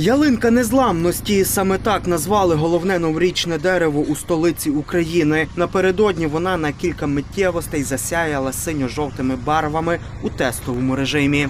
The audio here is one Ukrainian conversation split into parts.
Ялинка незламності саме так назвали головне новорічне дерево у столиці України. Напередодні вона на кілька миттєвостей засяяла синьо-жовтими барвами у тестовому режимі.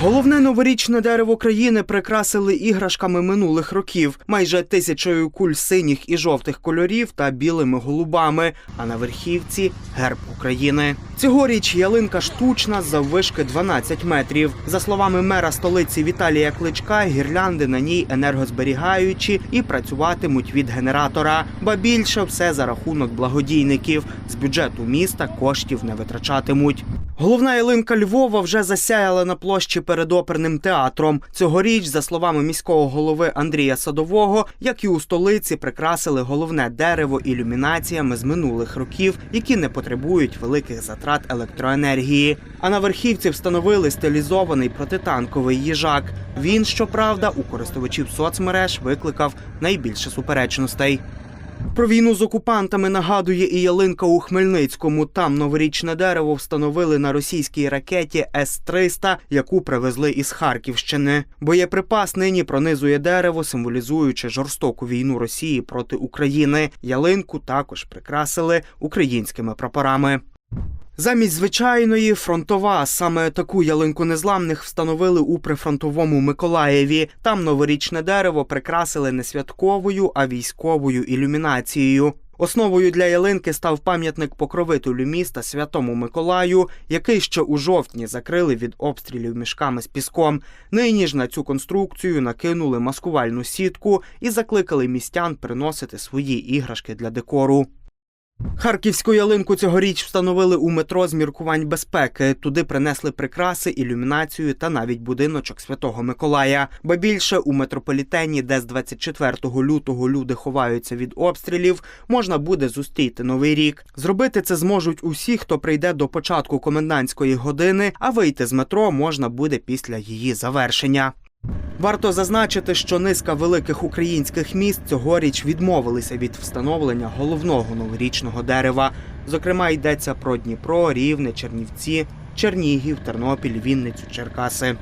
Головне новорічне дерево країни прикрасили іграшками минулих років, майже тисячою куль синіх і жовтих кольорів та білими голубами. А на верхівці герб України. Цьогоріч ялинка штучна заввишки 12 метрів. За словами мера столиці Віталія Кличка, гірлянди на ній енергозберігаючі і працюватимуть від генератора. Ба більше все за рахунок благодійників. З бюджету міста коштів не витрачатимуть. Головна ялинка Львова вже засяяла на площі перед оперним театром. Цьогоріч, за словами міського голови Андрія Садового, як і у столиці, прикрасили головне дерево ілюмінаціями з минулих років, які не потребують великих затрат електроенергії. А на верхівці встановили стилізований протитанковий їжак. Він, щоправда, у користувачів соцмереж викликав найбільше суперечностей. Про війну з окупантами нагадує і ялинка у Хмельницькому. Там новорічне дерево встановили на російській ракеті С-300, яку привезли із Харківщини. Боєприпас нині пронизує дерево, символізуючи жорстоку війну Росії проти України. Ялинку також прикрасили українськими прапорами. Замість звичайної фронтова саме таку ялинку незламних встановили у прифронтовому Миколаєві. Там новорічне дерево прикрасили не святковою, а військовою ілюмінацією. Основою для ялинки став пам'ятник покровителю міста Святому Миколаю, який ще у жовтні закрили від обстрілів мішками з піском. Нині ж на цю конструкцію накинули маскувальну сітку і закликали містян приносити свої іграшки для декору. Харківську ялинку цьогоріч встановили у метро з міркувань безпеки. Туди принесли прикраси, ілюмінацію та навіть будиночок Святого Миколая. Ба більше у метрополітені, де з 24 лютого люди ховаються від обстрілів, можна буде зустріти новий рік. Зробити це зможуть усі, хто прийде до початку комендантської години, а вийти з метро можна буде після її завершення. Варто зазначити, що низка великих українських міст цьогоріч відмовилися від встановлення головного новорічного дерева. Зокрема, йдеться про Дніпро, Рівне, Чернівці, Чернігів, Тернопіль, Вінницю, Черкаси.